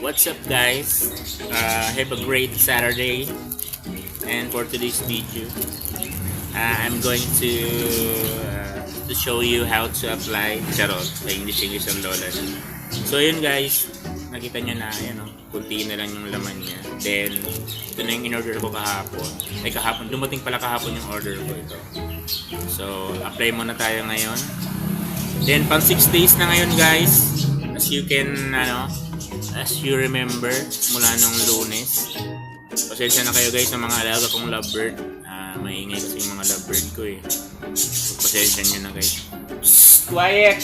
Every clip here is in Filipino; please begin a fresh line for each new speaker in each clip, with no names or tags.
What's up guys? Uh, have a great Saturday and for today's video uh, I'm going to uh, to show you how to apply charot sa English English ang lola. So yun guys, nakita nyo na yan oh, kunti na lang yung laman niya. Then, ito na yung in-order ko kahapon. Ay kahapon, dumating pala kahapon yung order ko ito. So, apply muna tayo ngayon. Then, pang 6 days na ngayon guys. You can, ano, as you remember, mula nung lunes. Pasensya na kayo guys sa mga alaga kong lovebird. Ah, maingay kasi yung mga lovebird ko eh. Pasensya nyo na guys. Psst, quiet!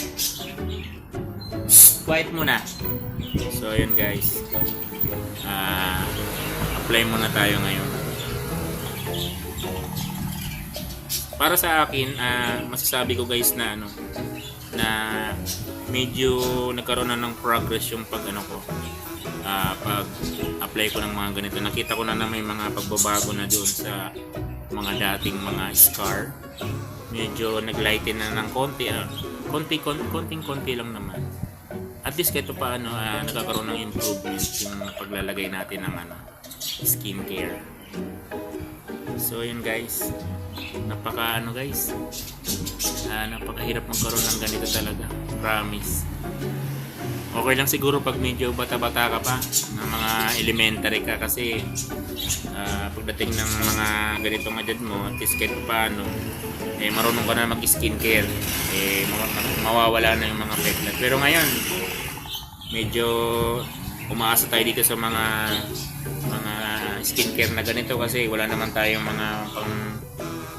Psst, quiet muna. So, yun guys. Ah, apply muna tayo ngayon. Para sa akin, ah, masasabi ko guys na ano, na medyo nagkaroon na ng progress yung pag ano ko ah, pag apply ko ng mga ganito. Nakita ko na na may mga pagbabago na doon sa mga dating mga scar. Medyo naglighten na ng konti ah, konti kon, konting konti lang naman. At least kahit paano ah, nagkakaroon ng improvement yung paglalagay natin ng ano skincare. So yun guys. Napaka ano guys Ah, napakahirap magkaroon ng ganito talaga. Promise. Okay lang siguro pag medyo bata-bata ka pa, ng mga elementary ka kasi ah, pagdating ng mga ganitong edad mo, at least kahit paano, eh marunong ka na mag-skincare, eh ma- ma- mawawala na yung mga peklat. Pero ngayon, medyo umaasa tayo dito sa mga mga skincare na ganito kasi wala naman tayong mga pang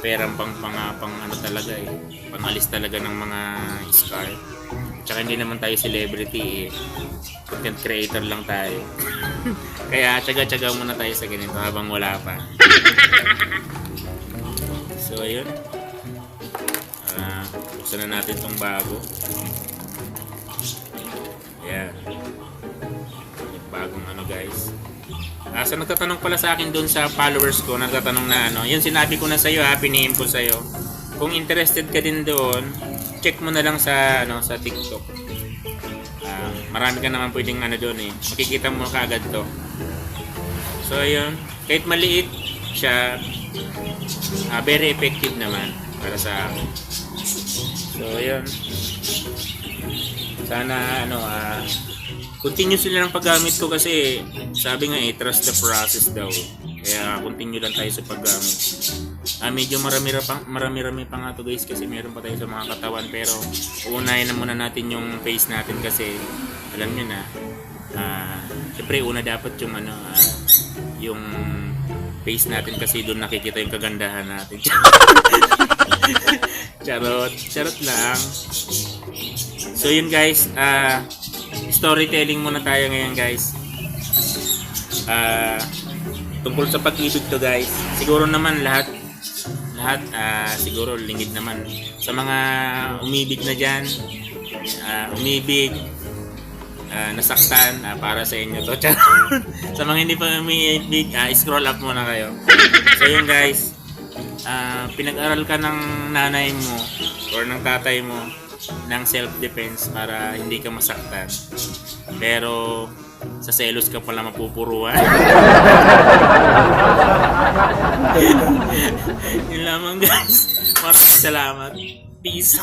perang pang pang, pang ano talaga eh. Pangalis talaga ng mga scar tsaka hindi naman tayo celebrity eh. Content creator lang tayo. Kaya tsaga-tsaga muna tayo sa ganito habang wala pa. So ayun. Ah, buksan na natin tong bago sa nagtatanong pala sa akin doon sa followers ko, nagtatanong na ano, yun sinabi ko na sa iyo, ha, pinihim ko sa iyo. Kung interested ka din doon, check mo na lang sa ano sa TikTok. Ah, marami ka naman pwedeng ano doon eh. Makikita mo kaagad to. So ayun, kahit maliit siya, ah, very effective naman para sa akin. So ayun. Sana ano ah continue sila ng paggamit ko kasi sabi nga eh trust the process daw. Kaya continue lang tayo sa paggamit. Ah, medyo marami pa marami-rami pa nga to guys kasi meron pa tayo sa mga katawan pero uunahin na muna natin yung face natin kasi alam niyo na ah syempre una dapat yung ano ah, yung face natin kasi doon nakikita yung kagandahan natin. charot, charot lang. So yun guys, ah storytelling muna tayo ngayon guys. Ah tungkol sa pag-ibig to guys. Siguro naman lahat lahat ah, siguro lingid naman sa mga umibig na diyan. ah, umibig ah, nasaktan ah, para sa inyo to. Sa mga hindi pa umibig, ah, scroll up muna kayo. So yun guys, ah, pinag-aral ka ng nanay mo or ng tatay mo ng self-defense para hindi ka masaktan. Pero sa selos ka pala mapupuruan. Yun lamang guys. Maraming salamat. Peace.